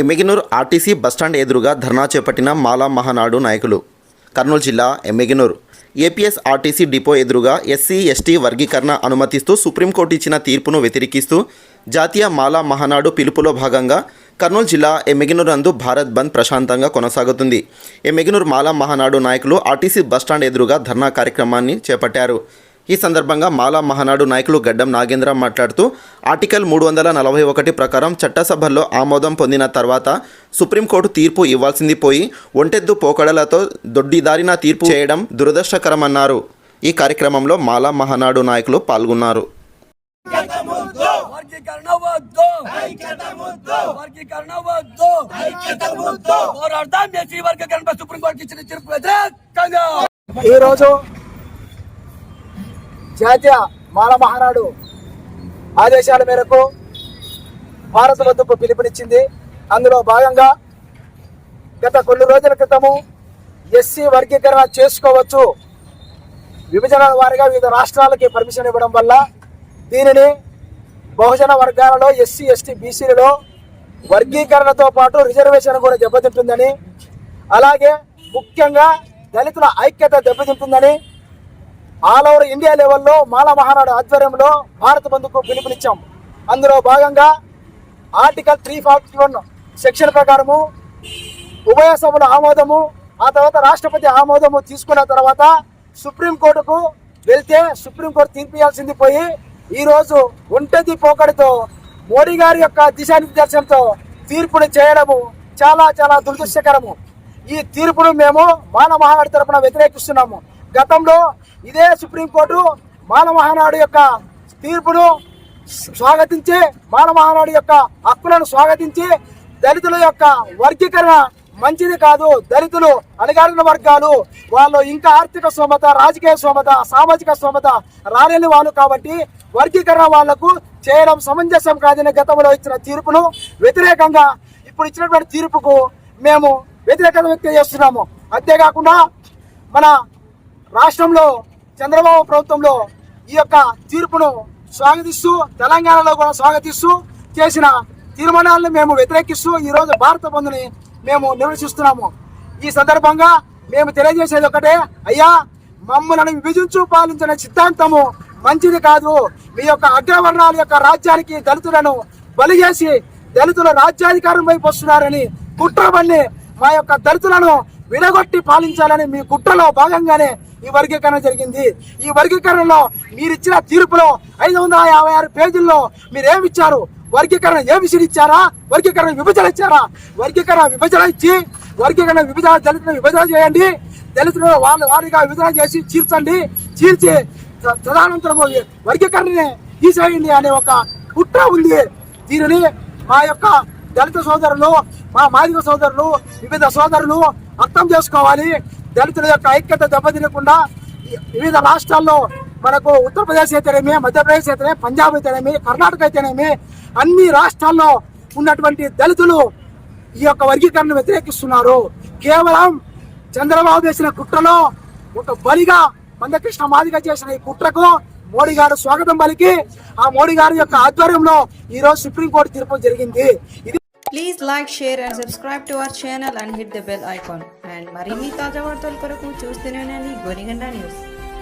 Emmiganur RTC bus stand ఎదురుగా ధర్నా చేపట్టిన మాలా మహానాడు నాయకులు. కర్నూలు జిల్లా ఎమ్మిగినూరు. ఏపీఎస్ ఆర్టీసీ డిపో ఎదురుగా ఎస్సీ ఎస్టీ వర్గీకరణ అనుమతిస్తూ సుప్రీంకోర్టు ఇచ్చిన తీర్పును వ్యతిరేకిస్తూ జాతీయ మాలా మహానాడు పిలుపులో భాగంగా కర్నూలు జిల్లా ఎమ్మెగినూర్ నందు భారత్ బంద్ ప్రశాంతంగా కొనసాగుతుంది. ఎమ్మెగినూర్ మాలా మహానాడు నాయకులు ఆర్టీసీ బస్టాండ్ ఎదురుగా ధర్నా కార్యక్రమాన్ని చేపట్టారు. ఈ సందర్భంగా మాలా మహానాడు నాయకులు గడ్డం నాగేంద్ర మాట్లాడుతూ ఆర్టికల్ మూడు వందల నలభై ఒకటి ప్రకారం చట్టసభల్లో ఆమోదం పొందిన తర్వాత సుప్రీంకోర్టు తీర్పు ఇవ్వాల్సింది పోయి ఒంటెద్దు పోకడలతో దొడ్డిదారిన తీర్పు చేయడం దురదృష్టకరమన్నారు. ఈ కార్యక్రమంలో మాలా మహానాడు నాయకులు పాల్గొన్నారు. వర్గీకరణ వద్దు వర్గీకరణ వద్దు పోరాడతాం ఎస్సీ వర్గీకరణ సుప్రీంకోర్టు ఇచ్చిన తీర్పు వ్యతిరేకంగా! ఈరోజు జాతీయ మాలమహానాడు ఆదేశాల మేరకు భారత వద్దకు పిలుపునిచ్చింది. అందులో భాగంగా గత కొన్ని రోజుల క్రితము ఎస్సీ వర్గీకరణ చేసుకోవచ్చు. విభజన వారిగా వివిధ రాష్ట్రాలకి పర్మిషన్ ఇవ్వడం వల్ల దీనిని బహుజన వర్గాలలో ఎస్సీ ఎస్టీ బీసీలలో వర్గీకరణతో పాటు రిజర్వేషన్ కూడా దెబ్బతింటుందని అలాగే ముఖ్యంగా దళితుల ఐక్యత దెబ్బతింటుందని ఆల్ ఓవర్ ఇండియా లెవెల్లో మాల మహానాడు ఆధ్వర్యంలో భారత బంధుకు పిలుపునిచ్చాం. అందులో భాగంగా article three forty one section ప్రకారము ఉభయ సభల ఆమోదము ఆ తర్వాత రాష్ట్రపతి ఆమోదము తీసుకున్న తర్వాత సుప్రీంకోర్టుకు వెళ్తే సుప్రీంకోర్టు తీర్పియాల్సింది పోయి ఈరోజు ఒంటది పోకడితో మోడీ గారి యొక్క దిశానిర్దేశంతో తీర్పుని చేయడము చాలా చాలా దురదృష్టకరము. ఈ తీర్పును మేము మాన మహానాడు తరపున వ్యతిరేకిస్తున్నాము. గతంలో ఇదే సుప్రీంకోర్టు మానవహానాడు యొక్క తీర్పును స్వాగతించి మానవహనాడు యొక్క హక్కులను స్వాగతించి దళితుల యొక్క వర్గీకరణ మంచిది కాదు దళితులు అణగారిన వర్గాలు వాళ్ళు ఇంకా ఆర్థిక స్తోమత రాజకీయ స్తోమత సామాజిక స్తోమత రాలేని వాళ్ళు కాబట్టి వర్గీకరణ వాళ్ళకు చేయడం సమంజసం కాదని గతంలో ఇచ్చిన తీర్పును వ్యతిరేకంగా ఇప్పుడు ఇచ్చినటువంటి తీర్పుకు మేము వ్యతిరేకత వ్యక్తం చేస్తున్నాము. అంతేకాకుండా మన రాష్ట్రంలో చంద్రబాబు ప్రభుత్వంలో ఈ యొక్క తీర్పును స్వాగతిస్తూ తెలంగాణలో కూడా స్వాగతిస్తూ చేసిన తీర్మానాలను మేము వ్యతిరేకిస్తూ ఈ రోజు భారత బంధుని మేము నిర్వచిస్తున్నాము. ఈ సందర్భంగా మేము తెలియజేసేది ఒకటే అయ్యా మమ్మల్ని విభజించు పాలించిన సిద్ధాంతము మంచిది కాదు. మీ యొక్క అగ్రవర్ణాల యొక్క రాజ్యానికి దళితులను బలి చేసి దళితుల రాజ్యాధికారం వైపు వస్తున్నారని కుట్రబన్ని మా యొక్క దళితులను విడగొట్టి పాలించాలని మీ కుట్రలో భాగంగానే ఈ వర్గీకరణ జరిగింది. ఈ వర్గీకరణలో మీరిచ్చిన తీర్పులో ఐదు వందల యాభై ఆరు పేజీల్లో మీరేమిచ్చారు? వర్గీకరణ ఏ విషయం ఇచ్చారా? వర్గీకరణ విభజన ఇచ్చారా? వర్గీకరణ విభజన ఇచ్చి వర్గీకరణ విభజన దళితులను విభజన చేయండి. దళితులు వాళ్ళ వారిగా విభజన చేసి చీల్చండి. చీల్చి త- వర్గీకరణని తీసేయండి అనే ఒక కుట్ర ఉంది. దీనిని మా యొక్క దళిత సోదరులు మా మాదిక సోదరులు వివిధ సోదరులు అర్థం చేసుకోవాలి. దళితుల యొక్క ఐక్యత దెబ్బతినకుండా వివిధ రాష్ట్రాల్లో మనకు ఉత్తరప్రదేశ్ అయితేనేమి మధ్యప్రదేశ్ అయితేనే పంజాబ్ అయితేనేమి కర్ణాటక అయితేనేమి అన్ని రాష్ట్రాల్లో ఉన్నటువంటి దళితులు ఈ యొక్క వర్గీకరణను వ్యతిరేకిస్తున్నారు. కేవలం చంద్రబాబు చేసిన కుట్రలో ఒక బలిగా మందకృష్ణ మాదిగా చేసిన ఈ కుట్రకు మోడీ గారు స్వాగతం పలికి ఆ మోడీ గారి యొక్క ఆధ్వర్యంలో ఈరోజు సుప్రీంకోర్టు తీర్పు జరిగింది. ఇది please like share and subscribe to our channel and hit the bell icon and మరిన్ని తాజా వార్తల కొరకు చూస్తూనే ఉండండి. గోనిగండ న్యూస్.